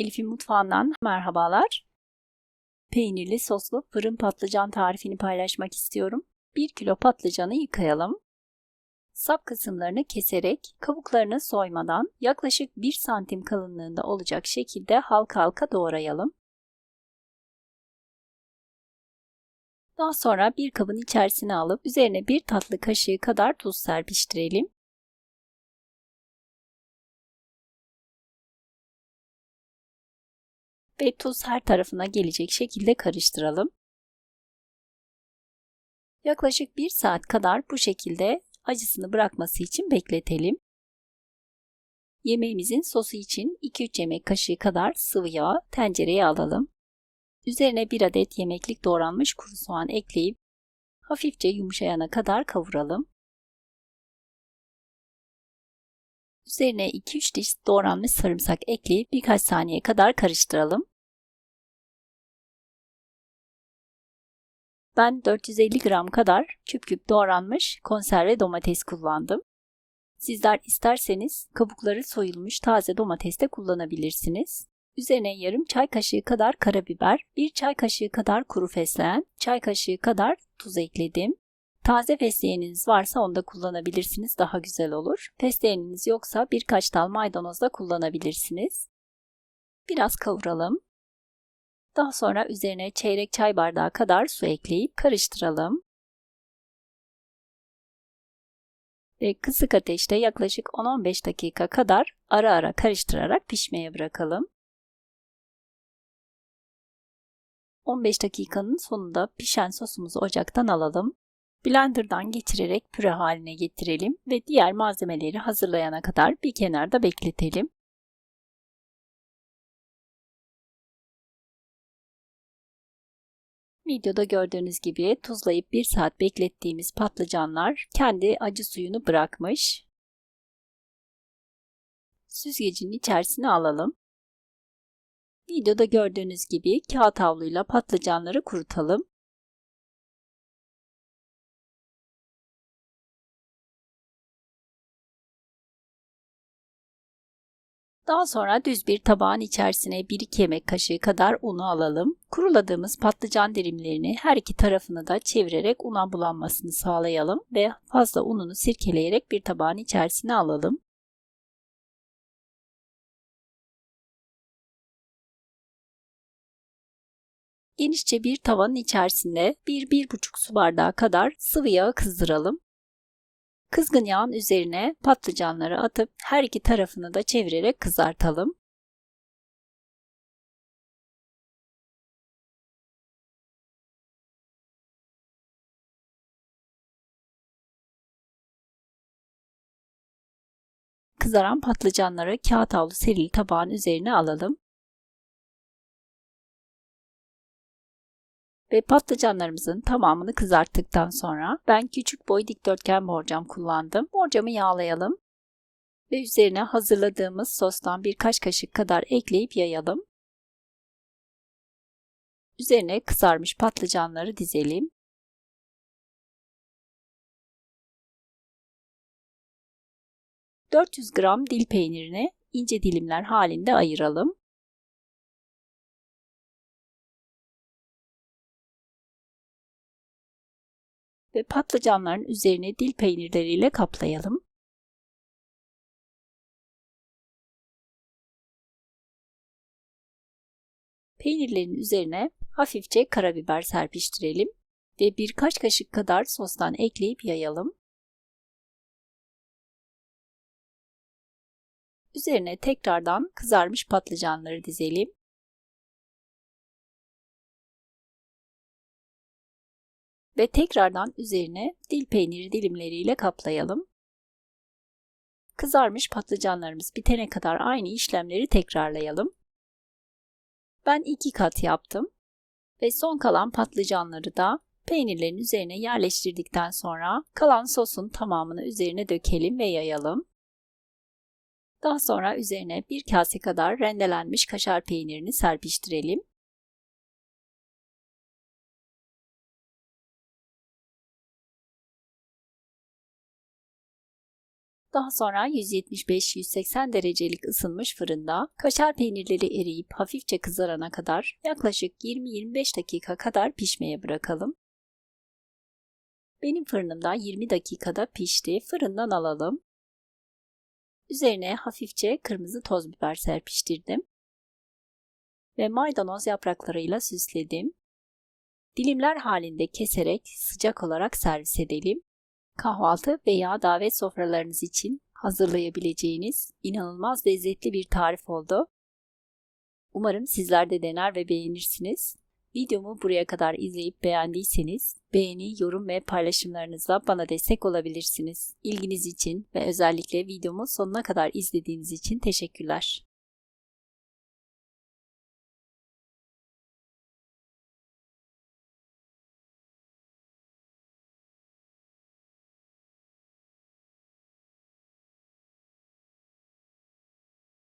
Elif'in mutfağından merhabalar. Peynirli soslu fırın patlıcan tarifini paylaşmak istiyorum. 1 kilo patlıcanı yıkayalım. Sap kısımlarını keserek kabuklarını soymadan yaklaşık 1 santim kalınlığında olacak şekilde halka halka doğrayalım. Daha sonra bir kabın içerisine alıp üzerine bir tatlı kaşığı kadar tuz serpiştirelim. Ve tuz her tarafına gelecek şekilde karıştıralım. Yaklaşık 1 saat kadar bu şekilde acısını bırakması için bekletelim. Yemeğimizin sosu için 2-3 yemek kaşığı kadar sıvı yağ tencereye alalım. Üzerine 1 adet yemeklik doğranmış kuru soğan ekleyip hafifçe yumuşayana kadar kavuralım. Üzerine 2-3 diş doğranmış sarımsak ekleyip birkaç saniye kadar karıştıralım. Ben 450 gram kadar küp küp doğranmış konserve domates kullandım. Sizler isterseniz kabukları soyulmuş taze domates de kullanabilirsiniz. Üzerine yarım çay kaşığı kadar karabiber, bir çay kaşığı kadar kuru fesleğen, çay kaşığı kadar tuz ekledim. Taze fesleğeniniz varsa onu da kullanabilirsiniz daha güzel olur. Fesleğeniniz yoksa birkaç dal maydanoz da kullanabilirsiniz. Biraz kavuralım. Daha sonra üzerine çeyrek çay bardağı kadar su ekleyip karıştıralım. Ve kısık ateşte yaklaşık 10-15 dakika kadar ara ara karıştırarak pişmeye bırakalım. 15 dakikanın sonunda pişen sosumuzu ocaktan alalım. Blender'dan geçirerek püre haline getirelim ve diğer malzemeleri hazırlayana kadar bir kenarda bekletelim. Videoda gördüğünüz gibi tuzlayıp 1 saat beklettiğimiz patlıcanlar kendi acı suyunu bırakmış. Süzgecin içerisine alalım. Videoda gördüğünüz gibi kağıt havluyla patlıcanları kurutalım. Daha sonra düz bir tabağın içerisine 1-2 yemek kaşığı kadar unu alalım. Kuruladığımız patlıcan dilimlerini her iki tarafını da çevirerek una bulanmasını sağlayalım ve fazla ununu sirkeleyerek bir tabağın içerisine alalım. Genişçe bir tavanın içerisinde 1-1,5 su bardağı kadar sıvı yağ kızdıralım. Kızgın yağın üzerine patlıcanları atıp her iki tarafını da çevirerek kızartalım. Kızaran patlıcanları kağıt havlu serili tabağın üzerine alalım. Ve patlıcanlarımızın tamamını kızarttıktan sonra ben küçük boy dikdörtgen borcam kullandım. Borcamı yağlayalım ve üzerine hazırladığımız sostan birkaç kaşık kadar ekleyip yayalım. Üzerine kızarmış patlıcanları dizelim. ...400 gram dil peynirini ince dilimler halinde ayıralım. Ve patlıcanların üzerine dil peynirleriyle kaplayalım. Peynirlerin üzerine hafifçe karabiber serpiştirelim ve birkaç kaşık kadar sostan ekleyip yayalım. Üzerine tekrardan kızarmış patlıcanları dizelim ve tekrardan üzerine dil peyniri dilimleriyle kaplayalım. Kızarmış patlıcanlarımız bitene kadar aynı işlemleri tekrarlayalım. Ben iki kat yaptım ve son kalan patlıcanları da peynirlerin üzerine yerleştirdikten sonra kalan sosun tamamını üzerine dökelim ve yayalım. Daha sonra üzerine bir kase kadar rendelenmiş kaşar peynirini serpiştirelim Daha sonra 175-180 derecelik ısınmış fırında kaşar peynirleri eriyip hafifçe kızarana kadar yaklaşık 20-25 dakika kadar pişmeye bırakalım. Benim fırınımda 20 dakikada pişti. Fırından alalım. Üzerine hafifçe kırmızı toz biber serpiştirdim. Ve maydanoz yapraklarıyla süsledim. Dilimler halinde keserek sıcak olarak servis edelim. Kahvaltı veya davet sofralarınız için hazırlayabileceğiniz inanılmaz lezzetli bir tarif oldu. Umarım sizler de dener ve beğenirsiniz. Videomu buraya kadar izleyip beğendiyseniz beğeni, yorum ve paylaşımlarınızla bana destek olabilirsiniz. İlginiz için ve özellikle videomu sonuna kadar izlediğiniz için teşekkürler.